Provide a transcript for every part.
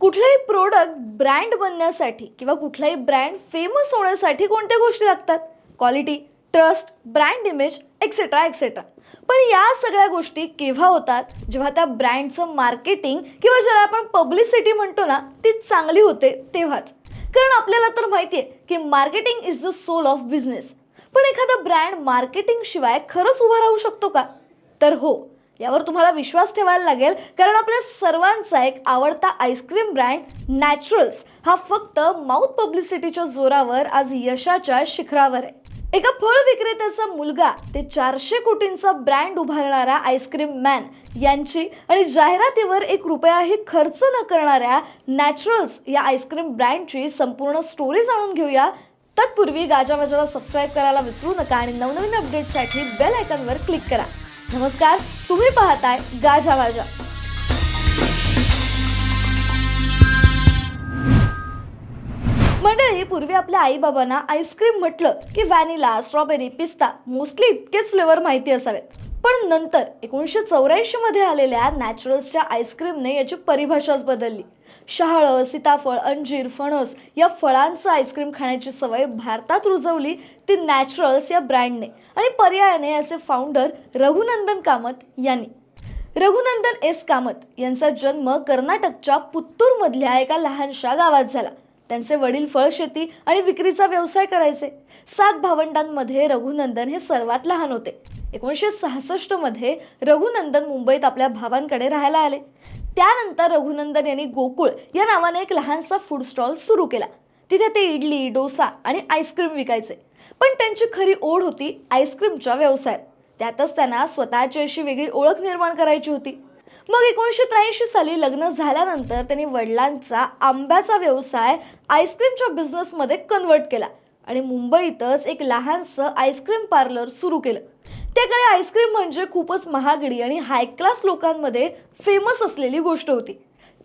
कुठलाही product brand बनण्यासाठी किंवा कुठलाही ब्रँड फेमस होण्यासाठी कोणत्या गोष्टी लागतात? Quality trust brand image etcetera etcetera पण या सगळ्या गोष्टी केव्हा होतात? जेव्हा त्या ब्रँडचं मार्केटिंग किंवा ज्याला आपण पब्लिसिटी म्हणतो ना ती चांगली होते तेव्हाच. कारण आपल्याला तर माहिती आहे की marketing is the soul of business पण एखादा ब्रँड मार्केटिंगशिवाय खरंच उभा राहू शकतो का? तर हो. यावर तुम्हाला विश्वास ठेवायला लागेल कारण आपल्या सर्वांचा एक आवडता आईस्क्रीम ब्रँड नॅचरल्स हा फक्त माउथ पब्लिसिटीच्या जोरावर आज यशाच्या शिखरावर आहे. एका फळ विक्रेत्याचा मुलगा ते चारशे कोटींचा ब्रँड उभारणारा आईस्क्रीम मॅन यांची आणि जाहिरातीवर एक रुपयाही खर्च न करणाऱ्या नॅचरल्स या आईस्क्रीम ब्रँडची संपूर्ण स्टोरी जाणून घेऊया. तत्पूर्वी गाजावाजाला सबस्क्राईब करायला विसरू नका आणि नवनवीन अपडेटसाठी बेल आयकॉनवर क्लिक करा. नमस्कार तुम्ही पाहताय गाजा वाजा. मंडळी पूर्वी आपल्या आईबाबांना आईस्क्रीम म्हटलं की व्हॅनिला स्ट्रॉबेरी पिस्ता मोस्टली इतकेच फ्लेवर माहिती असावेत. पण नंतर एकोणीसशे चौऱ्याऐंशीमध्ये आलेल्या नॅचरल्सच्या आईस्क्रीमने याची परिभाषाच बदलली. शहाळं सीताफळ अंजीर फणस या फळांचं आईस्क्रीम खाण्याची सवय भारतात रुजवली ती नॅचरल्स या ब्रँडने आणि पर्यायाने याचे फाउंडर रघुनंदन कामत यांनी. रघुनंदन एस कामत यांचा जन्म कर्नाटकच्या पुत्तूरमधल्या एका लहानशा गावात झाला. त्यांचे वडील फळशेती आणि विक्रीचा व्यवसाय करायचे. सात भावंडांमध्ये रघुनंदन हे सर्वात लहान होते. एकोणीसशे सहासष्टमध्ये रघुनंदन मुंबईत आपल्या भावांकडे राहायला आले. त्यानंतर रघुनंदन यांनी गोकुळ या नावाने एक लहानसा फूड स्टॉल सुरू केला. तिथे ते इडली डोसा आणि आईस्क्रीम विकायचे. पण त्यांची खरी ओढ होती आईस्क्रीमच्या व्यवसायात. त्यातच त्यांना स्वतःची अशी वेगळी ओळख निर्माण करायची होती. मग एकोणीसशे त्र्याऐंशी साली लग्न झाल्यानंतर त्यांनी वडिलांचा आंब्याचा व्यवसाय आईस्क्रीमच्या बिझनेसमध्ये कन्वर्ट केला आणि मुंबईतच एक लहानसं आईस्क्रीम पार्लर सुरू केलं. त्याकडे आईस्क्रीम म्हणजे खूपच महागडी आणि हाय क्लास लोकांमध्ये फेमस असलेली गोष्ट होती.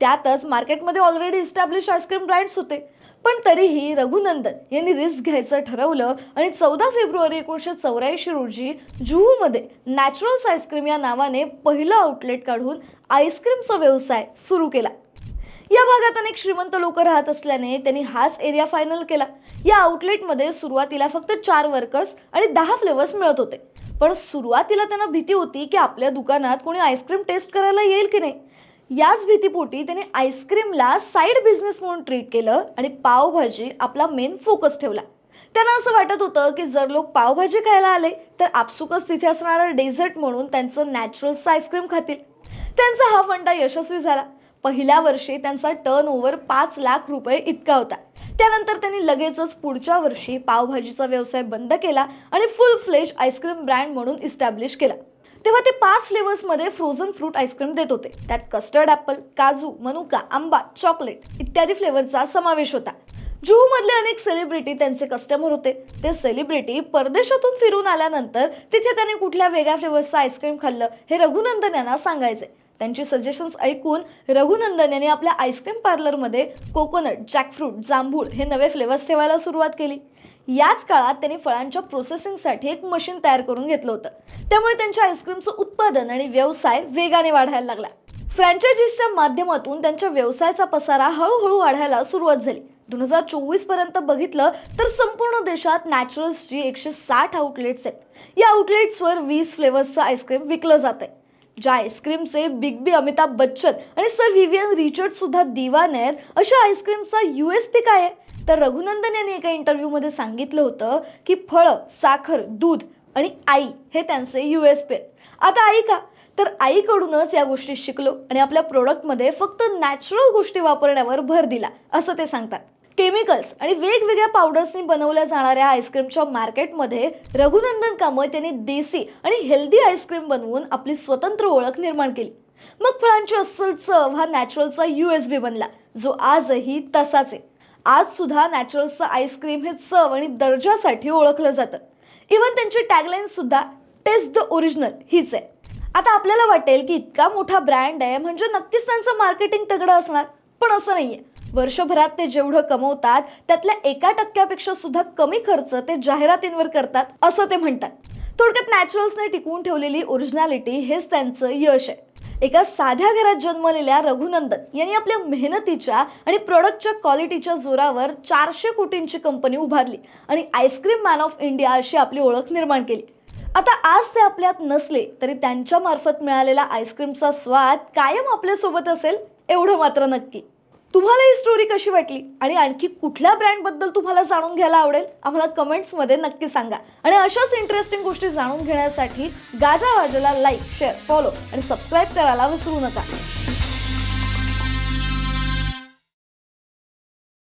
त्यातच मार्केटमध्ये ऑलरेडी इस्टॅब्लिश आईस्क्रीम ब्रँड्स होते. पण तरीही रघुनंदन यांनी रिस्क घ्यायचं ठरवलं आणि चौदा फेब्रुवारी एकोणीसशे चौऱ्याऐंशी रोजी जुहूमध्ये नॅचरल्स आईस्क्रीम या नावाने पहिलं आउटलेट काढून आईस्क्रीमचा व्यवसाय सुरू केला. या भागात अनेक श्रीमंत लोक राहत असल्याने त्यांनी हाच एरिया फायनल केला. या आउटलेटमध्ये सुरुवातीला फक्त चार वर्कर्स आणि दहा फ्लेवर्स मिळत होते. पण सुरुवातीला त्यांना भीती होती की आपल्या दुकानात कोणी आईस्क्रीम टेस्ट करायला येईल की नाही. याच भीतीपोटी त्याने आईस्क्रीमला साईड बिझनेस म्हणून ट्रीट केलं आणि पावभाजी आपला मेन फोकस ठेवला. त्यांना असं वाटत होतं की जर लोक पावभाजी खायला आले तर आपसुकच तिथे असणारा डेझर्ट म्हणून त्यांचं नॅचरल्स आईस्क्रीम खातील. त्यांचा हा फंडा यशस्वी झाला. पहिल्या वर्षी त्यांचा टर्न ओव्हर पाच लाख रुपये इतका होता. त्यानंतर त्यांनी लगेचच पुढच्या वर्षी पावभाजीचा व्यवसाय बंद केला आणि फुल फ्लेज आईस्क्रीम ब्रँड म्हणून इस्टॅब्लिश केला. तेव्हा ते पाच फ्लेवर्समध्ये फ्रोझन फ्रूट आईस्क्रीम देत होते. त्यात कस्टर्ड ॲपल काजू मनुका आंबा चॉकलेट इत्यादी फ्लेवरचा समावेश होता. जुहूमधले अनेक सेलिब्रिटी त्यांचे कस्टमर होते. ते सेलिब्रिटी परदेशातून फिरून आल्यानंतर तिथे त्यांनी कुठल्या वेगळ्या फ्लेवरचं आईस्क्रीम खाल्लं हे रघुनंदन यांना सांगायचे. त्यांची सजेशन्स ऐकून रघुनंदन यांनी आपल्या आईस्क्रीम पार्लरमध्ये कोकोनट जॅकफ्रूट जांभूळ हे नवे फ्लेवर्स ठेवायला सुरुवात केली. याच काळात त्यांनी फळांच्या प्रोसेसिंगसाठी एक मशीन तयार करून घेतलं होतं. त्यामुळे त्यांच्या आईस्क्रीमचं उत्पादन आणि व्यवसाय वेगाने वाढायला लागला. फ्रँचायझीसच्या माध्यमातून त्यांच्या व्यवसायाचा पसारा हळूहळू वाढायला सुरुवात झाली. दोन हजार चोवीसपर्यंत बघितलं तर संपूर्ण देशात नॅचरल्सची एकशे साठ आउटलेट्स आहेत. या आउटलेट्सवर वीस फ्लेवर्सचं आईस्क्रीम विकलं जात आहे ज्या आईस्क्रीमचे बिग बी अमिताभ बच्चन आणि सर व्हिवियन रिचर्ड सुद्धा दिवाने आहेत अशा आईस्क्रीमचा यू एस पी काय आहे? तर रघुनंदन यांनी एका इंटरव्ह्यूमध्ये सांगितलं होतं की फळं साखर दूध आणि आई हे त्यांचे यू एस पी आहेत. आता आई का? तर आईकडूनच या गोष्टी शिकलो आणि आपल्या प्रोडक्टमध्ये फक्त नॅचरल गोष्टी वापरण्यावर भर दिला असं ते सांगतात. केमिकल्स आणि वेगवेगळ्या पावडर्सनी बनवल्या जाणाऱ्या आईस्क्रीमच्या मार्केटमध्ये रघुनंदन कामत यांनी देसी आणि हेल्दी आईस्क्रीम बनवून आपली स्वतंत्र ओळख निर्माण केली. मग फळांची अस्सल चव हा नॅचरलचा यू एस बी बनला जो आजही तसाच आहे. आज सुद्धा नॅचरल्सचं आईस्क्रीम हे चव आणि दर्जासाठी ओळखलं जातं. इवन त्यांची टॅगलाईन सुद्धा टेस्ट द ओरिजिनल हीच आहे. आता आपल्याला वाटेल की इतका मोठा ब्रँड आहे म्हणजे नक्कीच त्यांचं मार्केटिंग तगडं असणार पण असं नाही आहे वर्षभरात ते जेवढं कमवतात त्यातल्या एका टक्क्यापेक्षा सुद्धा कमी खर्च ते जाहिरातींवर करतात असं ते म्हणतात. थोडक्यात नॅचरल्सने टिकवून ठेवलेली ओरिजिनॅलिटी हेच त्यांचं यश आहे. एका साध्या घरात जन्मलेल्या रघुनंदन यांनी आपल्या मेहनतीच्या आणि प्रोडक्टच्या क्वालिटीच्या जोरावर चारशे कोटींची कंपनी उभारली आणि आईस्क्रीम मॅन ऑफ इंडिया अशी आपली ओळख निर्माण केली. आता आज ते आपल्यात नसले तरी त्यांच्या मार्फत मिळालेला आईस्क्रीमचा स्वाद कायम आपल्यासोबत असेल एवढं मात्र नक्की. तुम्हाला ही स्टोरी कशी वाटली? आणि आणखी कुठल्या ब्रँडबद्दल तुम्हाला जाणून घ्यायला आवडेल? आम्हाला कमेंट्समध्ये नक्की सांगा. आणि अशाच इंटरेस्टिंग गोष्टी जाणून घेण्यासाठी गाजा वाजाला लाईक शेअर फॉलो आणि सबस्क्राईब करायला विसरू नका.